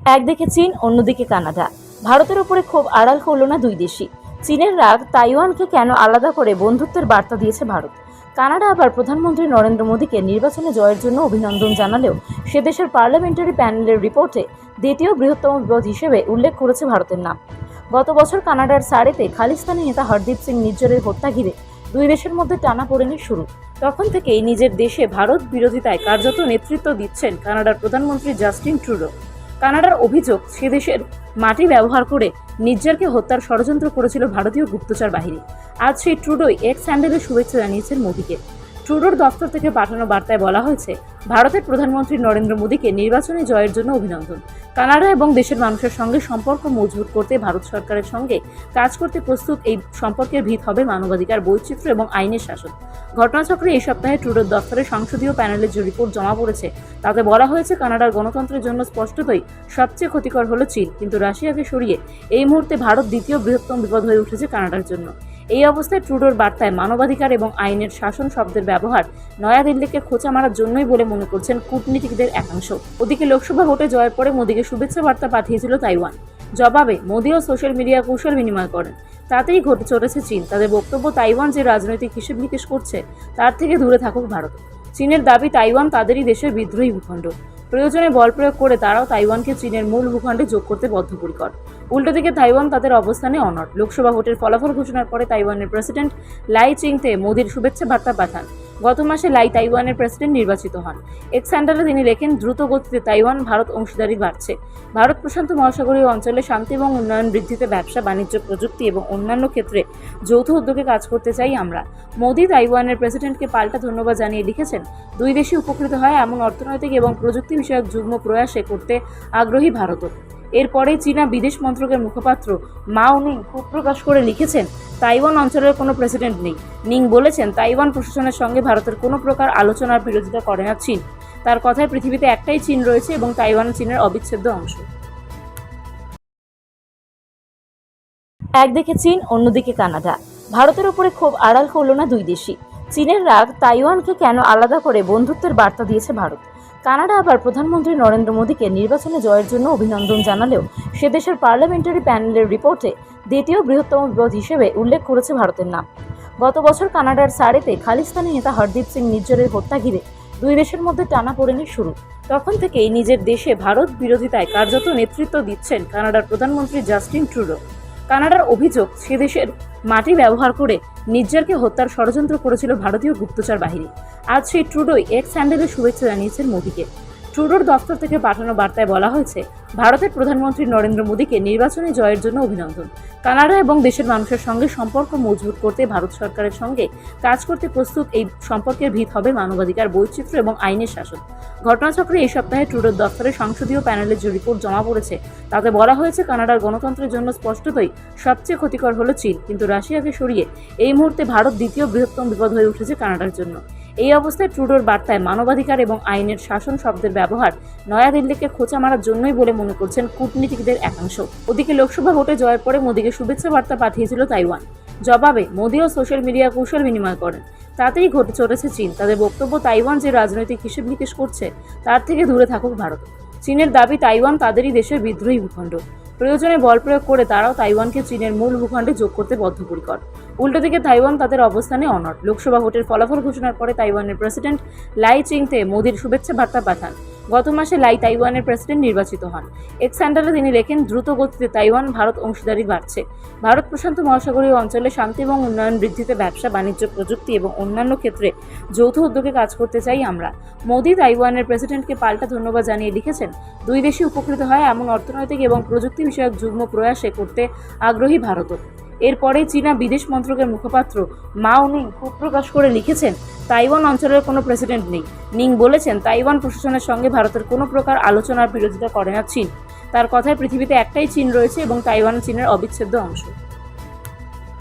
একদিকে চীন, অন্যদিকে কানাডা। ভারতের উপরে খুব আড়াল করল না দুই দেশই। চীনের রাগ তাইওয়ানকে কেন আলাদা করে বন্ধুত্বের বার্তা দিয়েছে ভারত? কানাডা আবার প্রধানমন্ত্রী নরেন্দ্র মোদীকে নির্বাচনে জয়ের জন্য অভিনন্দন জানালেও সে দেশের পার্লামেন্টারি প্যানেলের রিপোর্টে দ্বিতীয় বৃহত্তম বিপদ হিসেবে উল্লেখ করেছে ভারতের নাম। গত বছর কানাডার সাড়েতে খালিস্তানি নেতা হরদীপ সিং নিজ্জরের হত্যা ঘিরে দুই দেশের মধ্যে টানাপোড়েনের শুরু। তখন থেকেই নিজের দেশে ভারত বিরোধিতায় কার্যত নেতৃত্ব দিচ্ছেন কানাডার প্রধানমন্ত্রী জাস্টিন ট্রুডো। কানাডার অভিযোগ সেদেশের মাটি ব্যবহার করে নির্জারকে হত্যার ষড়যন্ত্র করেছিল ভারতীয় গুপ্তচর বাহিনী। আজ সেই ট্রুডোই এক্স স্যান্ডেলের শুভেচ্ছা জানিয়েছেন মোদীকে। ট্রুডোর দফতর থেকে পাঠানো বার্তায় বলা হয়েছে, ভারতের প্রধানমন্ত্রী নরেন্দ্র মোদীকে নির্বাচনে জয়ের জন্য অভিনন্দন। কানাডা এবং দেশের মানুষের সঙ্গে সম্পর্ক মজবুত করতে ভারত সরকারের সঙ্গে কাজ করতে প্রস্তুত, এই সম্পর্কের ভিত হবে মানবাধিকার, বৈচিত্র্য এবং আইনের শাসন। ঘটনাচক্রে এই সপ্তাহে ট্রুডোর দফতরে সংসদীয় প্যানেলের যে রিপোর্ট জমা পড়েছে, তাতে বলা হয়েছে, কানাডার গণতন্ত্রের জন্য স্পষ্টতই সবচেয়ে ক্ষতিকর হলো চীন। কিন্তু রাশিয়াকে সরিয়ে এই মুহূর্তে ভারত দ্বিতীয় বৃহত্তম বিপদ হয়ে উঠেছে কানাডার জন্য। এই অবস্থায় ট্রুডোর বার্তায় মানবাধিকার এবং আইনের শাসন শব্দের ব্যবহার নয়াদিল্লিকে খোঁচা মারার জন্যই বলে মনে করছেন কূটনীতিকদের একাংশ। ওদিকে লোকসভা ভোটে জয়ের পরে মোদীকে শুভেচ্ছা বার্তা পাঠিয়েছিল তাইওয়ান। জবাবে মোদীও সোশ্যাল মিডিয়া কৌশল বিনিময় করেন। তাতেই ঘটে চলেছে চীন। তাদের বক্তব্য তাইওয়ান যে রাজনৈতিক হিসেব নিকেশ করছে, তার থেকে দূরে থাকুক ভারত। চীনের দাবি, তাইওয়ান তাদেরই দেশের বিদ্রোহী ভূখণ্ড। প্রয়োজনে বল প্রয়োগ করে তারাও তাইওয়ানকে চীনের মূল ভূখণ্ডে যোগ করতে বদ্ধপরিকর। উল্টো দিকে তাইওয়ান তাদের অবস্থানে অনট লোকসভা ভোটের ফলাফল ঘোষণার পরে তাইওয়ানের প্রেসিডেন্ট লাই চিংতে মোদির শুভেচ্ছা বার্তা পাঠান। গত মাসে লাই তাইওয়ানের প্রেসিডেন্ট নির্বাচিত হন। এক স্যান্ডালে তিনি লেখেন, দ্রুত গতিতে তাইওয়ান ভারত অংশীদারি বাড়ছে। ভারত প্রশান্ত মহাসাগরীয় অঞ্চলে শান্তি এবং উন্নয়ন বৃদ্ধিতে ব্যবসা, বাণিজ্য, প্রযুক্তি এবং অন্যান্য ক্ষেত্রে যৌথ উদ্যোগে কাজ করতে চাই আমরা। মোদি তাইওয়ানের প্রেসিডেন্টকে পাল্টা ধন্যবাদ জানিয়ে লিখেছেন, দুই দেশই উপকৃত হয় এমন অর্থনৈতিক এবং প্রযুক্তি বিষয়ক যুগ্ম প্রয়াসে করতে আগ্রহী ভারতও। এরপরে চীনা বিদেশ মন্ত্রকের মুখপাত্র মাও নিং ক্ষোভ প্রকাশ করে লিখেছেন, তাইওয়ান অঞ্চলের কোনো প্রেসিডেন্ট নেই। নিং বলেছেন, তাইওয়ান প্রশাসনের সঙ্গে ভারতের কোনো প্রকার আলোচনার বিরোধিতা করে না চীন। তার কথায় পৃথিবীতে একটাই চীন রয়েছে এবং তাইওয়ান চীনের অবিচ্ছেদ্য অংশ। একদিকে চীন, অন্যদিকে কানাডা। ভারতের উপরে খুব আড়াল করল না দুই দেশই। চীনের রাগ তাইওয়ানকে কেন আলাদা করে বন্ধুত্বের বার্তা দিয়েছে ভারত? কানাডা আবার প্রধানমন্ত্রী নরেন্দ্র মোদীকে নির্বাচনে জয়ের জন্য অভিনন্দন জানালেও সে দেশের পার্লামেন্টারি প্যানেলের রিপোর্টে দ্বিতীয় বৃহত্তম বিপদ হিসেবে উল্লেখ করেছে ভারতের নাম। গত বছর কানাডার সাড়েতে খালিস্তানি নেতা হরদীপ সিং নিজ্জরের হত্যা ঘিরে দুই দেশের মধ্যে টানাপোড়েনের শুরু। তখন থেকেই নিজের দেশে ভারত বিরোধিতায় কার্যত নেতৃত্ব দিচ্ছেন কানাডার প্রধানমন্ত্রী জাস্টিন ট্রুডো। কানাডার অভিযোগ সে দেশের মাটি ব্যবহার করে নির্জারকে হত্যার ষড়যন্ত্র করেছিল ভারতীয় গুপ্তচর বাহিনী। আজ সেই ট্রুডোই এক্স স্যান্ডেলে শুভেচ্ছা জানিয়েছেন মোদীকে। ট্রুডোর দফতর থেকে পাঠানো বার্তায় বলা হয়েছে, ভারতের প্রধানমন্ত্রী নরেন্দ্র মোদীকে নির্বাচনে জয়ের জন্য অভিনন্দন। কানাডা এবং দেশের মানুষের সঙ্গে সম্পর্ক মজবুত করতে ভারত সরকারের সঙ্গে কাজ করতে প্রস্তুত, এই সম্পর্কের ভিত হবে মানবাধিকার, বৈচিত্র্য এবং আইনের শাসন। ঘটনাচক্রে এই সপ্তাহে ট্রুডোর দফতরে সংসদীয় প্যানেলের যে রিপোর্ট জমা পড়েছে, তাতে বলা হয়েছে কানাডার গণতন্ত্রের জন্য স্পষ্টতই সবচেয়ে ক্ষতিকর হলো চীন। কিন্তু রাশিয়াকে সরিয়ে এই মুহূর্তে ভারত দ্বিতীয় বৃহত্তম বিপদ হয়ে উঠেছে কানাডার জন্য। এই অবস্থায় ট্রুডোর বার্তায় মানবাধিকার এবং আইনের শাসন শব্দের ব্যবহার নয়াদিল্লিকে খোঁচা মারার জন্যই বলে মনে করছেন কূটনীতিকদের একাংশ। ওদিকে লোকসভা ভোটে জয়ের পরে মোদীকে শুভেচ্ছা বার্তা পাঠিয়েছিল তাইওয়ান। জবাবে মোদীও সোশ্যাল মিডিয়া কৌশল বিনিময় করেন। তাতেই ঘটে চলেছে চীন। তাদের বক্তব্য তাইওয়ান যে রাজনৈতিক হিসেব নিকেশ করছে, তার থেকে দূরে থাকুক ভারত। চীনের দাবি, তাইওয়ান তাদেরই দেশের বিদ্রোহী ভূখণ্ড। প্রয়োজনে বল প্রয়োগ করে তারাও তাইওয়ানকে চীনের মূল ভূখণ্ডে যোগ করতে বদ্ধপরিকর। উল্টো দিকে তাইওয়ান তাদের অবস্থানে অনট লোকসভা ভোটের ফলাফল ঘোষণার পরে তাইওয়ানের প্রেসিডেন্ট লাই চিংতে মোদীর শুভেচ্ছা বার্তা পাঠান। গত মাসে লাই তাইওয়ানের প্রেসিডেন্ট নির্বাচিত হন। এক স্যান্ডালে তিনি লেখেন, দ্রুত গতিতে তাইওয়ান ভারত অংশীদারি বাড়ছে। ভারত প্রশান্ত মহাসাগরীয় অঞ্চলে শান্তি এবং উন্নয়ন বৃদ্ধিতে ব্যবসা, বাণিজ্য, প্রযুক্তি এবং অন্যান্য ক্ষেত্রে যৌথ উদ্যোগে কাজ করতে চাই আমরা। মোদি তাইওয়ানের প্রেসিডেন্টকে পাল্টা ধন্যবাদ জানিয়ে লিখেছেন, দুই দেশই উপকৃত হয় এমন অর্থনৈতিক এবং প্রযুক্তি বিষয়ক যুগ্ম প্রয়াসে করতে আগ্রহী ভারতও। এরপরে চীনা বিদেশ মন্ত্রকের মুখপাত্র মাও নিং ক্ষোভ প্রকাশ করে লিখেছেন, তাইওয়ান অঞ্চলের কোনো প্রেসিডেন্ট নেই। নিং বলেছেন, তাইওয়ান প্রশাসনের সঙ্গে ভারতের কোনো প্রকার আলোচনার বিরোধিতা করে না চীন। তার কথায় পৃথিবীতে একটাই চীন রয়েছে এবং তাইওয়ান চীনের অবিচ্ছেদ্য অংশ।